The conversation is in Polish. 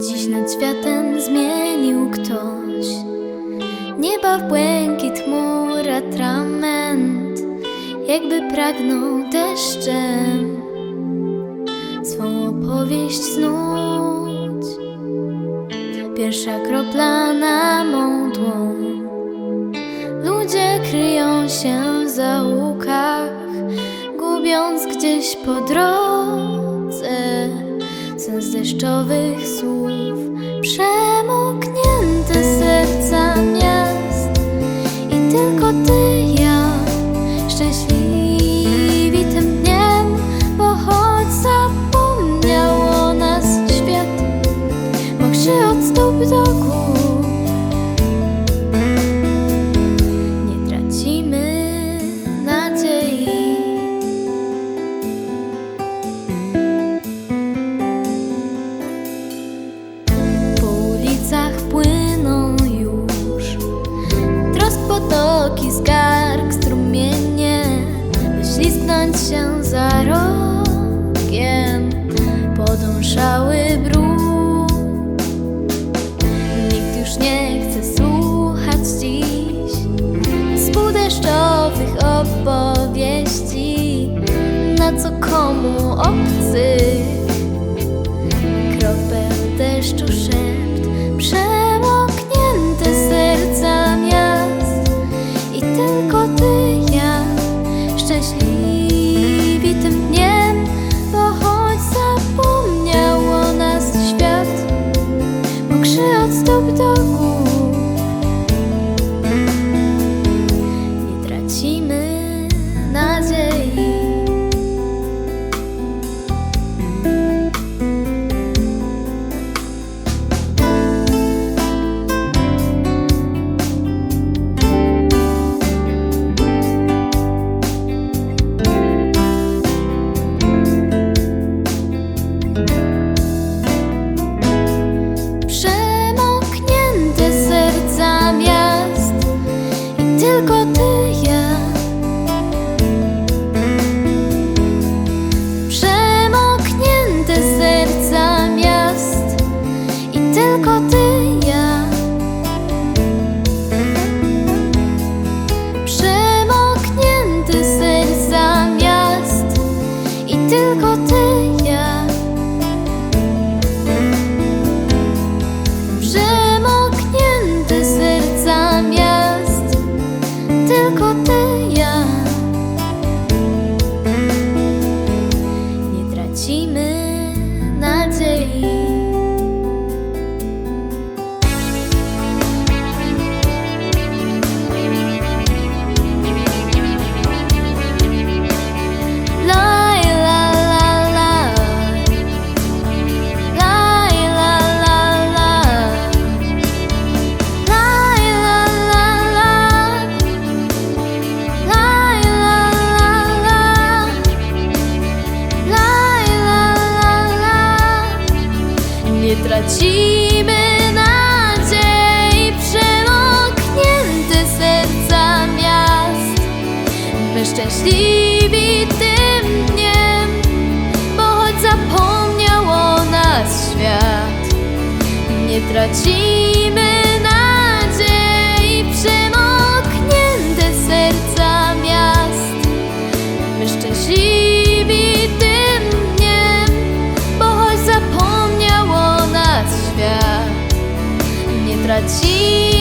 Dziś nad światem zmienił ktoś. Nieba w błękit chmur atrament Jakby pragnął deszczem Swą opowieść snuć. Pierwsza kropla na mą dłoń Ludzie kryją się w zaułkach Gubiąc gdzieś po drodze Sens deszczowych słów potoki, skarg, strumienie By ślizgnąć się za rogiem Podążały brud. Nikt już nie chce słuchać dziś Spółdeszczowych opowieści Na co komu obcych tracimy nadziei tylko ty, ja. Przemoknięte serca miast Tylko ty, ja. Nie tracimy nadziei Nie tracimy nadziei Przemoknięte serca miast. My szczęśliwi tym dniem Bo choć zapomniał o nas świat Nie tracimy zapomniał